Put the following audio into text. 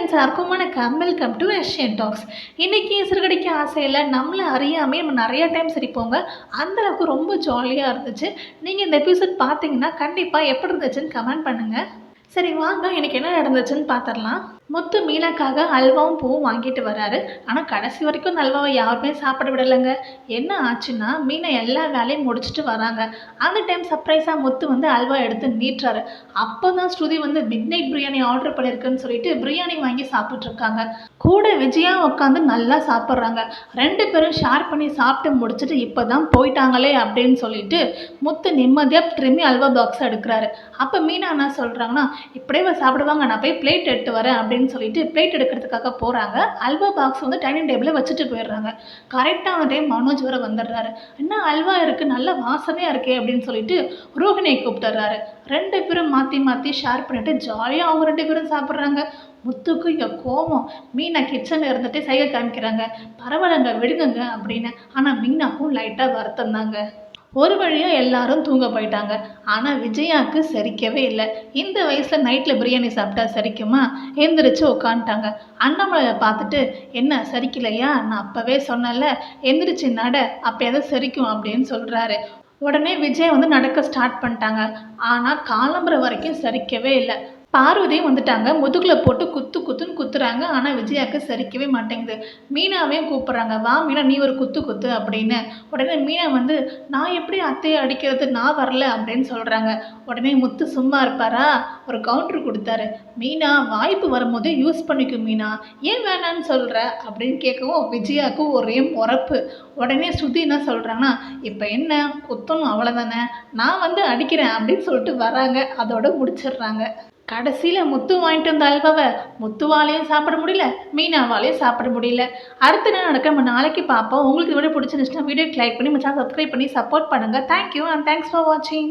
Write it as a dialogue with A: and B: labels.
A: Friends எல்லாருக்கும் வணக்கம் welcome to Asian tax இன்றைக்கி சிறுகடிக்க ஆசையில் நம்மளை அறியாமே நம்ம நிறைய டைம் சிரிப்போங்க. அந்தளவுக்கு ரொம்ப ஜாலியாக இருந்துச்சு. நீங்கள் இந்த எபிசோட் பார்த்தீங்கன்னா கண்டிப்பாக எப்படி இருந்துச்சுன்னு கமெண்ட் பண்ணுங்கள் சரி வாங்க எனக்கு என்ன நடந்துச்சுன்னு பார்த்துடலாம் முத்து மீனாக்காக அல்வாவும் பூவும் வாங்கிட்டு வராரு. ஆனால் கடைசி வரைக்கும் அந்த அல்வாவை யாருமே சாப்பிட விடலைங்க. என்ன ஆச்சுன்னா மீனை எல்லா வேலையும் முடிச்சுட்டு வராங்க. அந்த டைம் சர்ப்ரைஸாக முத்து வந்து அல்வா எடுத்து நீட்டுறாரு. அப்போ தான் ஸ்ருதி வந்து மிட் நைட் பிரியாணி ஆர்டர் பண்ணியிருக்குன்னு சொல்லிட்டு பிரியாணி வாங்கி சாப்பிட்ருக்காங்க கூட விஜயா உட்காந்து நல்லா சாப்பிட்றாங்க. ரெண்டு பேரும் ஷேர் பண்ணி சாப்பிட்டு முடிச்சுட்டு இப்போ தான் போயிட்டாங்களே அப்படின்னு சொல்லிட்டு முத்து நிம்மதியாக திரும்பி அல்வா பாக்ஸ் எடுக்கிறாரு. அப்போ மீனா என்ன சொல்கிறாங்கன்னா இப்படியே சாப்பிடுவாங்க? நான் போய் பிளேட் எடுத்து வரேன் அப்படின்னு அப்படின்னு சொல்லிட்டு பிளேட் எடுக்கிறதுக்காக போகிறாங்க அல்வா பாக்ஸ் வந்து டைனிங் டேபிளில் வச்சுட்டு போயிடுறாங்க. கரெக்டான டைம் மனோஜ் வர வந்துடுறாரு. என்ன அல்வா இருக்குது நல்ல வாசனையாக இருக்கே அப்படின்னு சொல்லிட்டு ரோஹிணியை கூப்பிட்டுறாரு ரெண்டு பேரும் மாற்றி மாற்றி ஷேர் பண்ணிட்டு ஜாலியாக அவங்க ரெண்டு பேரும் சாப்பிட்றாங்க. முத்துக்கு இங்கே கோவம். மீனா கிச்சனில் இருந்துட்டு சைகை காமிக்கிறாங்க. பரவாயில்லங்க விடுங்கங்க அப்படின்னு. ஆனால் மீனாக்கும் லைட்டாக வருத்தம் தாங்க ஒரு வழியாக எல்லாரும் தூங்க போயிட்டாங்க. ஆனால் விஜயாவுக்கு செரிக்கவே இல்லை. இந்த வயசில் நைட்டில் பிரியாணி சாப்பிட்டா சரிக்குமா? எந்திரிச்சு உட்காந்துட்டாங்க அண்ணாமலையை பார்த்துட்டு என்ன சரிக்கலையா? நான் அப்போவே சொன்னேன்ல எந்திரிச்சு நட அப்போயாவது சரிக்கும் அப்படின்னு சொல்கிறாரு உடனே விஜய் வந்து நடக்க ஸ்டார்ட் பண்ணிட்டாங்க. ஆனால் காலம்புற வரைக்கும் சரிக்கவே இல்லை. பார்வதியும் வந்துட்டாங்க. முதுகில் போட்டு குத்து குத்துன்னு குத்துறாங்க. ஆனால் விஜயாவுக்கு சரிக்கவே மாட்டேங்குது. மீனாவையும் கூப்பிட்றாங்க. வா மீனா நீ ஒரு குத்து குத்து அப்படின்னு. உடனே மீனா வந்து நான் எப்படி அத்தையை அடிக்கிறது? நான் வரல அப்படின்னு சொல்கிறாங்க உடனே முத்து சும்மா இருப்பாரா? ஒரு கவுண்டர் கொடுத்தாரு. மீனா வாய்ப்பு வரும்போது யூஸ் பண்ணிக்கும் மீனா. ஏன் வேணான்னு சொல்கிற அப்படின்னு கேட்கவும் விஜயாவுக்கு ஒரே முறப்பு. உடனே ஸ்ருதி என்ன சொல்கிறாங்கன்னா இப்போ என்ன? குத்தணும் அவ்வளோதானே நான் வந்து அடிக்கிறேன் அப்படின்னு சொல்லிட்டு வராங்க. அதோட முடிச்சிடுறாங்க. கடைசியில் முத்து வாங்கிட்டு வந்த அல்வாவை முத்துவாலையும் சாப்பிட முடியல மீனாவாலையும் சாப்பிட முடியல. அடுத்த நாள் நடக்க நம்ம நாளைக்கு பார்ப்போம். உங்களுக்கு வீடியோ பிடிச்சிருந்துச்சுன்னா வீடியோக்கு லைக் பண்ணி மச்சான் சப்ஸ்கிரைப் பண்ணி சப்போர்ட் பண்ணுங்கள் தேங்க்யூ அண்ட் தேங்க்ஸ் ஃபார் வாட்சிங்